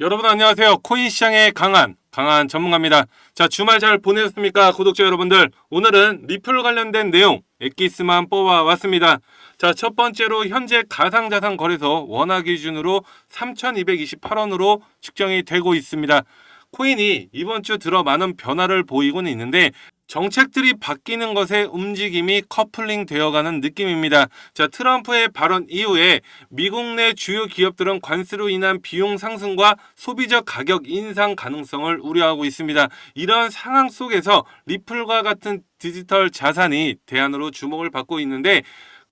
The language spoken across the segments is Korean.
여러분 안녕하세요. 코인 시장의 강한 강한 전문가입니다. 자 주말 잘 보내셨습니까, 구독자 여러분들? 오늘은 리플 관련된 내용 엑기스만 뽑아 왔습니다. 자 첫 번째로 현재 가상자산 거래소 원화 기준으로 3,228원으로 측정이 되고 있습니다. 코인이 이번 주 들어 많은 변화를 보이고는 있는데 정책들이 바뀌는 것에 움직임이 커플링 되어가는 느낌입니다. 자, 트럼프의 발언 이후에 미국 내 주요 기업들은 관세로 인한 비용 상승과 소비자 가격 인상 가능성을 우려하고 있습니다. 이런 상황 속에서 리플과 같은 디지털 자산이 대안으로 주목을 받고 있는데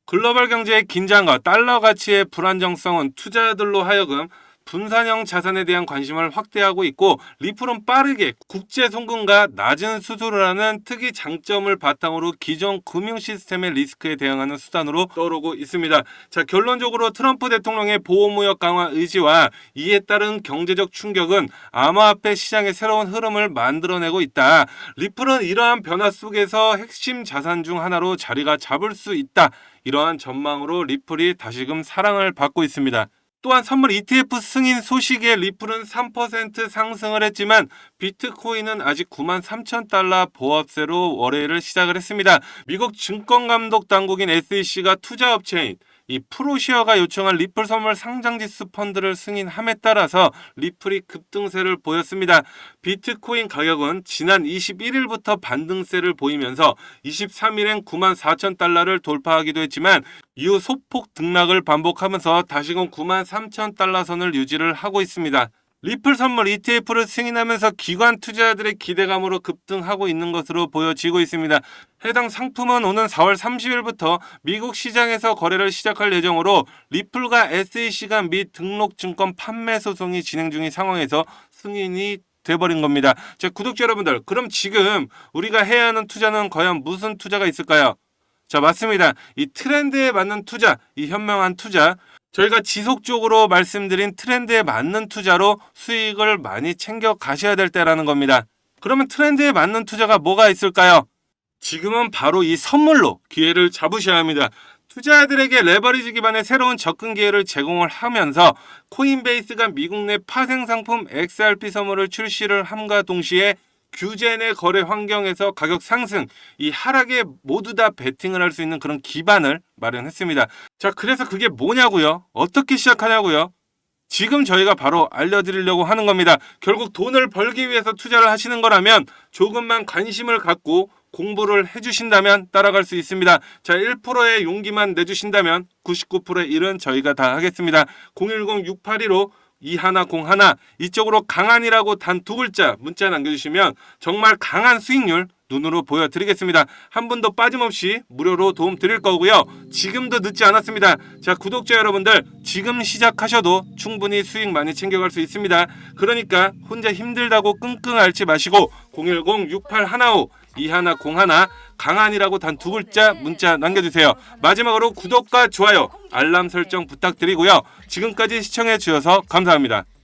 글로벌 경제의 긴장과 달러 가치의 불안정성은 투자들로 하여금 분산형 자산에 대한 관심을 확대하고 있고 리플은 빠르게 국제 송금과 낮은 수수료를 하는 특이 장점을 바탕으로 기존 금융 시스템의 리스크에 대응하는 수단으로 떠오르고 있습니다. 자, 결론적으로 트럼프 대통령의 보호무역 강화 의지와 이에 따른 경제적 충격은 암호화폐 시장의 새로운 흐름을 만들어내고 있다. 리플은 이러한 변화 속에서 핵심 자산 중 하나로 자리가 잡을 수 있다. 이러한 전망으로 리플이 다시금 사랑을 받고 있습니다. 또한 선물 ETF 승인 소식에 리플은 3% 상승을 했지만 비트코인은 아직 9만 3천 달러 보합세로 월요일을 시작을 했습니다. 미국 증권감독 당국인 SEC가 투자업체인 이 프로시어가 요청한 리플 선물 상장지수 펀드를 승인함에 따라서 리플이 급등세를 보였습니다. 비트코인 가격은 지난 21일부터 반등세를 보이면서 23일엔 9만 4천 달러를 돌파하기도 했지만 이후 소폭 등락을 반복하면서 다시금 9만 3천 달러 선을 유지를 하고 있습니다. 리플 선물 ETF를 승인하면서 기관 투자자들의 기대감으로 급등하고 있는 것으로 보여지고 있습니다. 해당 상품은 오는 4월 30일부터 미국 시장에서 거래를 시작할 예정으로 리플과 SEC가 미 등록 증권 판매 소송이 진행 중인 상황에서 승인이 돼버린 겁니다. 자, 구독자 여러분들, 그럼 지금 우리가 해야 하는 투자는 과연 무슨 투자가 있을까요? 자, 맞습니다. 이 트렌드에 맞는 투자, 이 현명한 투자, 저희가 지속적으로 말씀드린 트렌드에 맞는 투자로 수익을 많이 챙겨 가셔야 될 때라는 겁니다. 그러면 트렌드에 맞는 투자가 뭐가 있을까요? 지금은 바로 이 선물로 기회를 잡으셔야 합니다. 투자자들에게 레버리지 기반의 새로운 접근 기회를 제공을 하면서 코인베이스가 미국 내 파생 상품 XRP 선물을 출시를 함과 동시에 규제 내 거래 환경에서 가격 상승, 이 하락에 모두 다 베팅을 할 수 있는 그런 기반을 마련했습니다. 자, 그래서 그게 뭐냐고요? 어떻게 시작하냐고요? 지금 저희가 바로 알려드리려고 하는 겁니다. 결국 돈을 벌기 위해서 투자를 하시는 거라면 조금만 관심을 갖고 공부를 해주신다면 따라갈 수 있습니다. 자, 1%의 용기만 내주신다면 99%의 일은 저희가 다 하겠습니다. 010-681로 2101 이쪽으로 강한이라고 단 두 글자 문자 남겨주시면 정말 강한 수익률 눈으로 보여드리겠습니다. 한 분도 빠짐없이 무료로 도움 드릴 거고요. 지금도 늦지 않았습니다. 자, 구독자 여러분들 지금 시작하셔도 충분히 수익 많이 챙겨갈 수 있습니다. 그러니까 혼자 힘들다고 끙끙 앓지 마시고 010-6815 2101 강한이라고 단 두 글자 문자 남겨주세요. 마지막으로 구독과 좋아요, 알람 설정 부탁드리고요. 지금까지 시청해 주셔서 감사합니다.